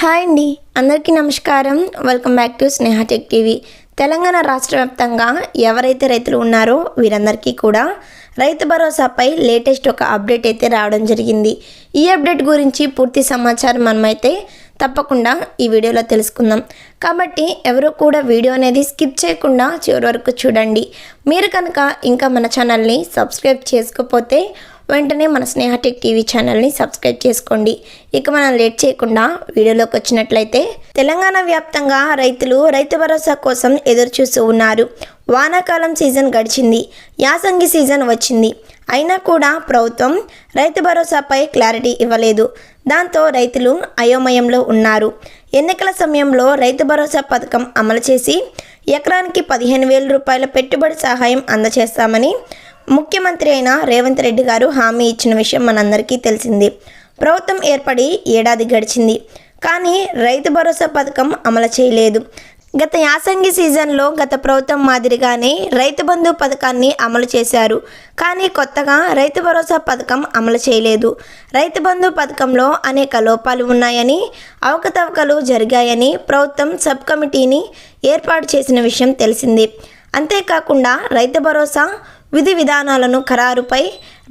Hi అండి. అందరికీ నమస్కారం. Welcome back to Sneha tech TV. Telangana రాష్ట్ర వ్యాప్తంగా ఎవరైతే రైతులు ఉన్నారో వీరందరికీ కూడా రైతు భరోసాపై లేటెస్ట్ ఒక అప్డేట్ అయితే రావడం జరిగింది. ఈ అప్డేట్ గురించి పూర్తి సమాచారం మనమైతే తప్పకుండా ఈ వీడియోలో తెలుసుకుందాం. కాబట్టి ఎవరు కూడా వీడియో అనేది స్కిప్ చేయకుండా చివరి వరకు చూడండి. మీరు కనుక ఇంకా మన ఛానల్ని సబ్స్క్రైబ్ చేసుకోకపోతే వెంటనే మన స్నేహటెక్ టీవీ ఛానల్ని సబ్స్క్రైబ్ చేసుకోండి. ఇక మనం లేట్ చేయకుండా వీడియోలోకి వచ్చినట్లయితే తెలంగాణ వ్యాప్తంగా రైతులు రైతు భరోసా కోసం ఎదురు చూస్తూ ఉన్నారు. వానాకాలం సీజన్ గడిచింది. యాసంగి సీజన్ వచ్చింది. అయినా కూడా ప్రభుత్వం రైతు భరోసాపై క్లారిటీ ఇవ్వలేదు. దాంతో రైతులు అయోమయంలో ఉన్నారు. ఎన్నికల సమయంలో రైతు భరోసా పథకం అమలు చేసి ఎకరానికి పదిహేను వేల రూపాయల పెట్టుబడి సహాయం అందజేస్తామని ముఖ్యమంత్రి అయిన రేవంత్ రెడ్డి గారు హామీ ఇచ్చిన విషయం మనందరికీ తెలిసింది. ప్రభుత్వం ఏర్పడి ఏడాది గడిచింది. కానీ రైతు భరోసా పథకం అమలు చేయలేదు. గత యాసంగి సీజన్లో గత ప్రభుత్వం మాదిరిగానే రైతు బంధు పథకాన్ని అమలు చేశారు. కానీ కొత్తగా రైతు భరోసా పథకం అమలు చేయలేదు. రైతు బంధు పథకంలో అనేక లోపాలు ఉన్నాయని అవకతవకలు జరిగాయని ప్రభుత్వం సబ్ కమిటీని ఏర్పాటు చేసిన విషయం తెలిసింది. అంతేకాకుండా రైతు భరోసా విధి విధానాలను ఖరారుపై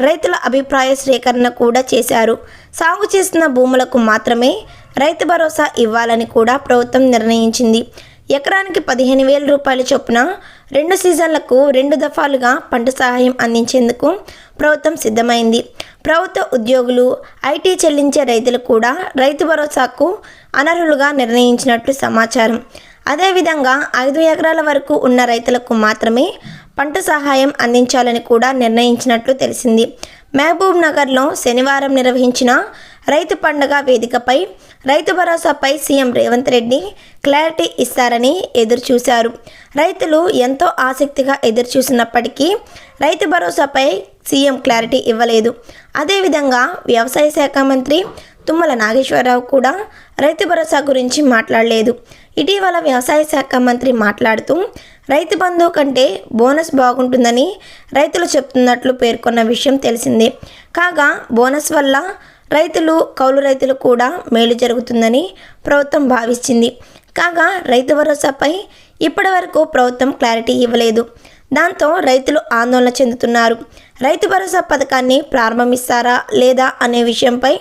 రైతుల అభిప్రాయ సేకరణ కూడా చేశారు. సాగు చేసిన భూములకు మాత్రమే రైతు భరోసా ఇవ్వాలని కూడా ప్రభుత్వం నిర్ణయించింది. ఎకరానికి పదిహేను వేల రూపాయల చొప్పున రెండు సీజన్లకు రెండు దఫాలుగా పంట సహాయం అందించేందుకు ప్రభుత్వం సిద్ధమైంది. ప్రభుత్వ ఉద్యోగులు ఐటీ చెల్లించే రైతులు కూడా రైతు భరోసాకు అనర్హులుగా నిర్ణయించినట్లు సమాచారం. అదేవిధంగా ఐదు ఎకరాల వరకు ఉన్న రైతులకు మాత్రమే పంట సహాయం అందించాలని కూడా నిర్ణయించినట్లు తెలిసింది. మహబూబ్ నగర్లో శనివారం నిర్వహించిన రైతు పండుగ వేదికపై రైతు భరోసాపై సీఎం రేవంత్ రెడ్డి క్లారిటీ ఇస్తారని ఎదురుచూశారు. రైతులు ఎంతో ఆసక్తిగా ఎదురుచూసినప్పటికీ రైతు భరోసాపై సీఎం క్లారిటీ ఇవ్వలేదు. అదేవిధంగా వ్యవసాయ శాఖ మంత్రి తుమ్మల నాగేశ్వరరావు కూడా రైతు భరోసా గురించి మాట్లాడలేదు. ఇటీవల వ్యవసాయ శాఖ మంత్రి మాట్లాడుతూ రైతు బంధు కంటే బోనస్ బాగుంటుందని రైతులు చెప్తున్నట్లు పేర్కొన్న విషయం తెలిసిందే. కాగా బోనస్ వల్ల రైతులు కౌలు రైతులు కూడా మేలు జరుగుతుందని ప్రభుత్వం భావించింది కాగా రైతు భరోసాపై ఇప్పటి వరకు ప్రభుత్వం క్లారిటీ ఇవ్వలేదు. దాంతో రైతులు ఆందోళన చెందుతున్నారు. రైతు భరోసా పథకాన్ని ప్రారంభిస్తారా లేదా అనే విషయంపై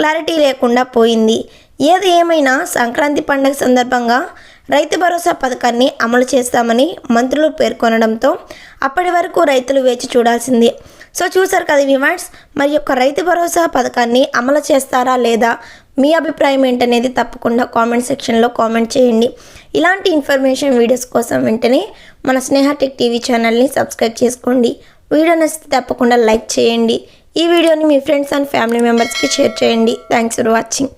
క్లారిటీ లేకుండా పోయింది. ఏది ఏమైనా సంక్రాంతి పండుగ సందర్భంగా రైతు భరోసా పథకాన్ని అమలు చేస్తామని మంత్రులు పేర్కొనడంతో అప్పటి వరకు రైతులు వేచి చూడాల్సిందే. సో చూసారు కదా వివాడ్స్ మరి యొక్క రైతు భరోసా పథకాన్ని అమలు చేస్తారా లేదా? మీ అభిప్రాయం ఏంటనేది తప్పకుండా కామెంట్ సెక్షన్లో కామెంట్ చేయండి. ఇలాంటి ఇన్ఫర్మేషన్ వీడియోస్ కోసం వెంటనే మన స్నేహ టెక్ టీవీ ఛానల్ని సబ్స్క్రైబ్ చేసుకోండి. వీడియో నచ్చితే తప్పకుండా లైక్ చేయండి. ఈ వీడియోని మీ ఫ్రెండ్స్ అండ్ ఫ్యామిలీ మెంబర్స్కి షేర్ చేయండి. Thanks for watching.